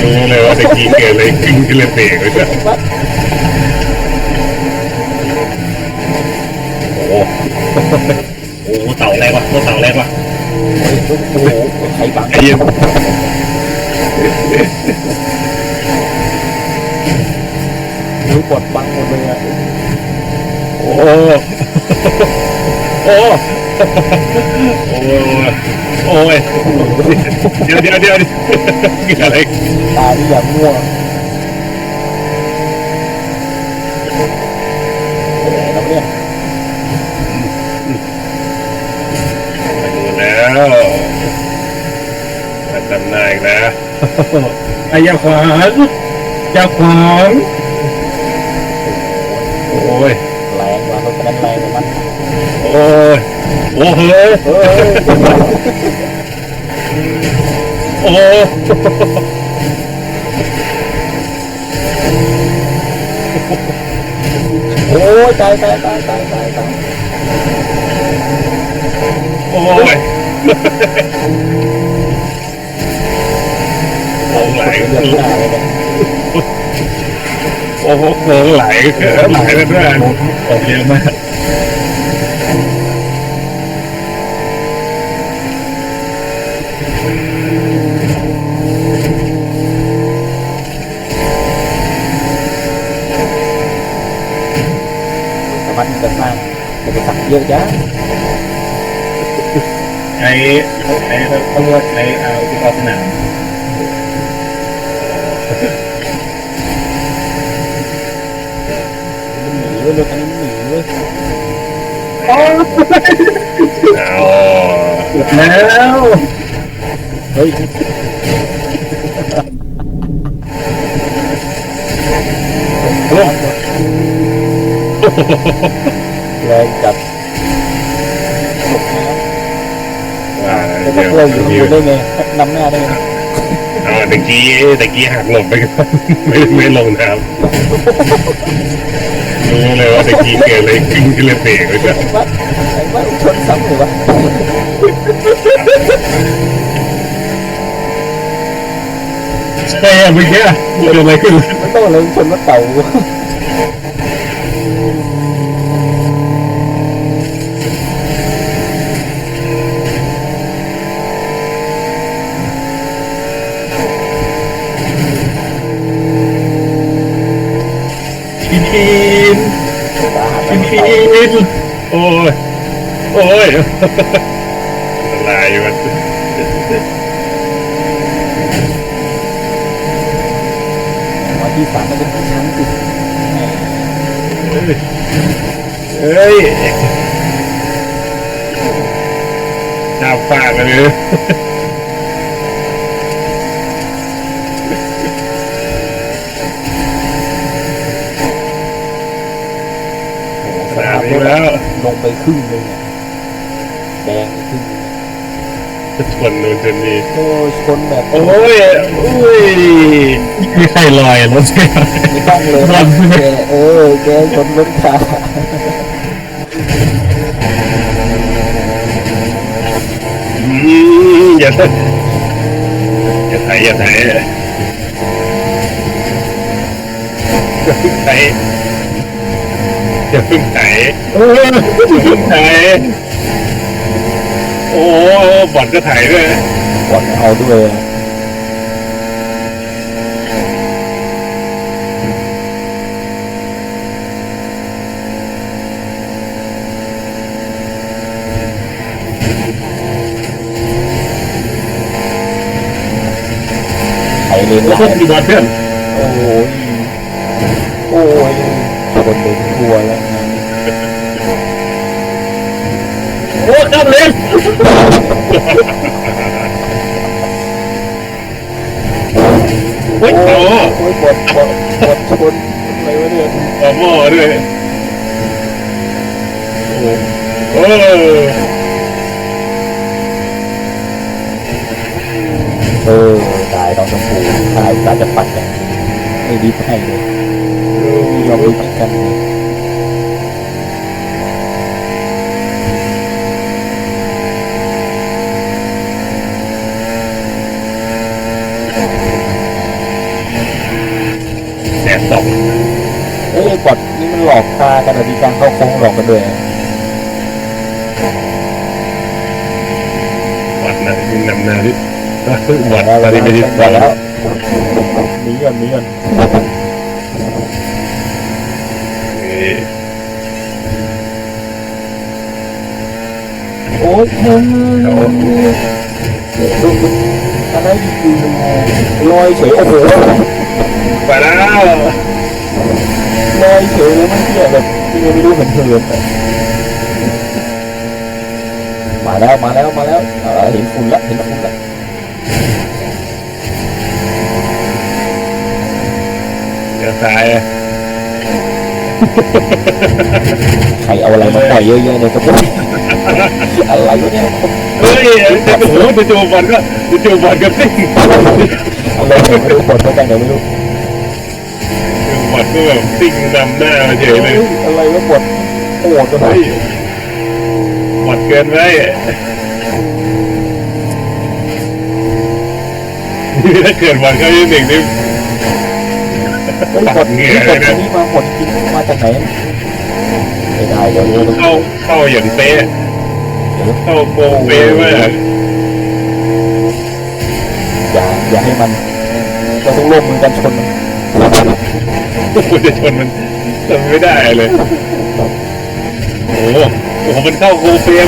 รู้เลยว่าตะกี้เกิดอะไรขึ้นก็เลยเบรกไว้ก่อนวัดโอ้โหโอ้โหเต่าแรงว่ะตัวเต่าแรงว่ะโอ้โหใครบังไอ้เหี้ยมือบดบังหมดเลยอะโอ้โหโอ้ โหโอ้ย เดี๋ยวเดี๋ยวเดี๋ยวเกิดอะไรตาที่อย่างม่วงไปไหนแล้วเนี่ยมาดูแล้วมาจำนายอีกแล้วไอ้ยาขวานยาขวานโอ้ยแรงกว่าเพราะฉะนั้นแรงกว่ามันโอ้ย โอ้โหโอ้โอ้ยตายตายตายตายตายตายโอ้ยโอ้ไหลโอ้โหไหลไหลไปเพื่อนออกเยอะมาก สามารถที่จะสร้างอุปสรรคเยอะจ้าใช้ใช้เขาเรียกว่าใช้เอาอุปกรณ์สนาม หนีเว้ยรถคันนี้หนีเว้ย เอาแล้ว เฮ้ย โอ้ แรงจัดว่าแล้วเดี๋ยวพวกเราอยู่เดี๋อยวยู่ได้ไงนำหน้าได้ไงเอาตะกี้ตะกี้หักหลบไปก่อนไม่ไม่ลงน้ำรู้เลยว่าตะกี้เกิดอะไรขึ้นก็เลยเบรกไว้ก่อนวัดไอ้วัดชนซ้ำเลยวะใช่อะเมื่อกี้เกิดอะไรขึ้นมันต้องเลยชนรถเต่า นพินโอ้ย โอ้ยอันตรายมันวันที่สามมันเป็นชั้นสิเฮ้ยหน้าฟาดเลย สนามนี้แล้ว ลงไปครึ่งเลยเนี่ยแดงไปครึ่งเลยชนนู่นชนนี่โอ้ยชนแบบโอ้ยโอ้ยมีใครลอยรถใช่ไหมไม่ต้องเลยรอดแกเออแกชนรถขาอืมอย่าอย่าไถอย่าไถอย่าเพิ่ งไถอย่าเพิ่งไถเอออย่าเพิ่งไถโอ้บอดก็ไถด้วยบอลเอาด้วยไถเลนหแล้วก็มีบอลเพื่อนโอ้ย โอ้ยคนเดินกลัวแล้วงานนี้ โอ้จับเลยโอ้ยโอ้โอ้ยบดบดบดชนอะไรวะเนี่ยต่อหม้อด้วยโอ้โอ้เออตายน้องชมพูตายตาจะปัดอย่างไม่ดีให้เลยมียอมดีให้กันเลย สองเอ้ยบอดนี่มันหลอกตากันเหรอมีการเข้าโค้งหลอกกันด้วยวัดนะยิงนำหน้าดิวัดแล้วตอนนี้ไม่ได้แล้วัดวแล้วหนีก่อนหนีก่อนโอ้ยมึงดูอะไรอยู่ลอยเฉยโอ้โห ไปแล้วลอยเฉยแล้วมันเกี่ยแบบยังไม่รู้เหมือนเหินมาแล้วมาแล้วมาแล้วเออเห็นฝุ่นแล้วเห็นฝุ่นแล้ วเดี๋ยวซ้ายใครเอาอะไรมาปล่อยเยอะๆในกระปุกอะไรวะเนี่ยเฮ้ยโอ้โหจู่ๆบอลก็จู่ๆบอลก็ซิ่งอะไรเนี่ยไม่รู้ผลมาจากไหนไม่รู้บอลก็แบบซิ่งนำหน้าเฉยเลยอะไรวะปวดปวดตัวไหนเฮ้ยบอลเกินไปนี่ถ้าเกิดบอลเขาที่หนึ่งนี่เฮ้ยปวดนี่ปวดนี้มาปวดจริงมาจากไหนไม่ได้เดี๋ยวเดี๋ยวเข้าเข้าอย่างเป๊ะเข้าโปงเป๊ะมากอย่าอย่าให้มันเราต้องร่วมมือกันชนมันคุณ จะชนมันทำไม่ได้เลย โอ้โหโอ้โหมันเข้าโคเป๊ะ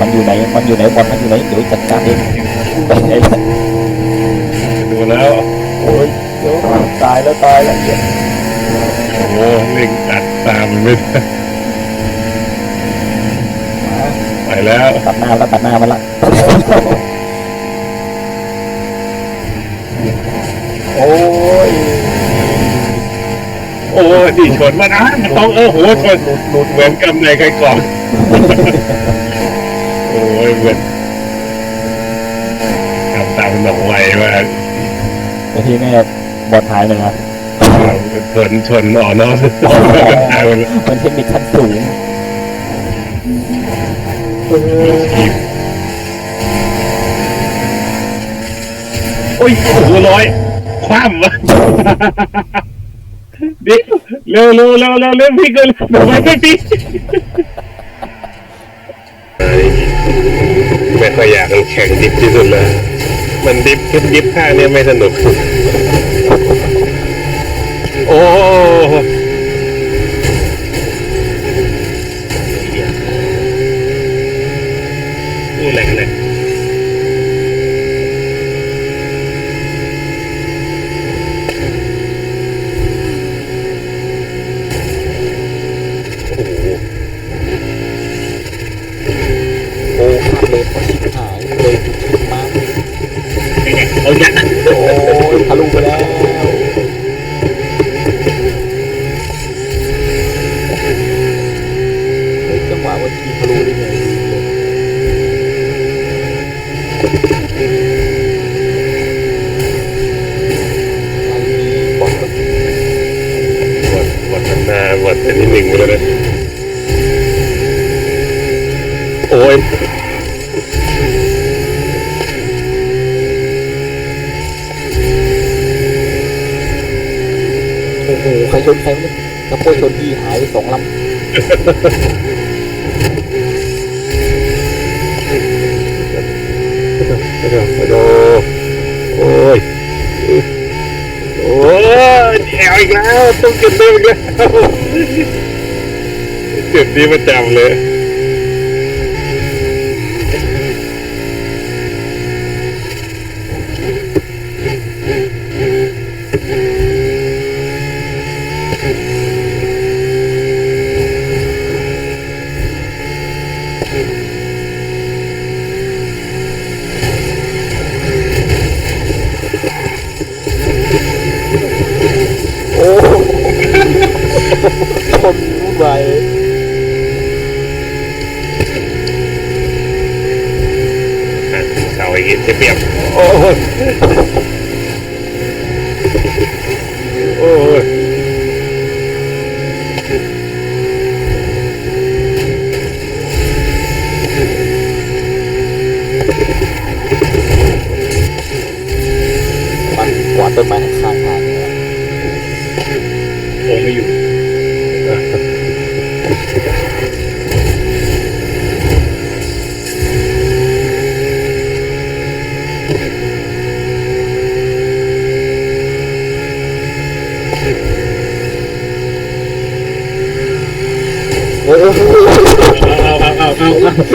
มันอยู่ไหน มันอยู่ไหนบอลมันอยู่ไหน เดี๋ยวจัดการเองไปไหนล่ะดูแล้ว โอ้ยเดี๋ยวตายแล้วตายแล้วเนี่ยโอ้โหเล่งตัดตามมันไม่ได้ไปแล้วตัดหน้าแล้วตัดหน้ามันละโอ้ย โอ้ดีชนมันอะต้องเออโหชนหลุดหลุดเหมือนกำในใครกล่องโอ้ยเหมือนกำตามหนองไวมากแต่ที่แม่บอลหายเลยนะชนชนอ่อนน้อมตายหมดเลยมันเทคนิคขั้นสูงโอ้ยโอ้โหร้อย คว่ำวะ เดี๋ยวเร็วเร็วเร็วเร็วเร็วพี่เกินทำไมไม่พี่ไม่ค่อยอยากแข่งดิฟที่สุดเลยมันดิฟแค่ดิฟข้างเนี้ยไม่สนุก โอ้นี่แหลกเลย โอ้ข้ามเลยพอชิบ หายเลยชิบมากเอาเนี่ยโอ้ยทะลุไปแล้ว โอ้โหใครชนใครไม่กระโปงชนพี่หายไปสองลำไปดูไปดูโอ้ยโอ้ยแถวอีกแล้วต้องจุดนี้อีกแล้วจุดนี้ประจำเลย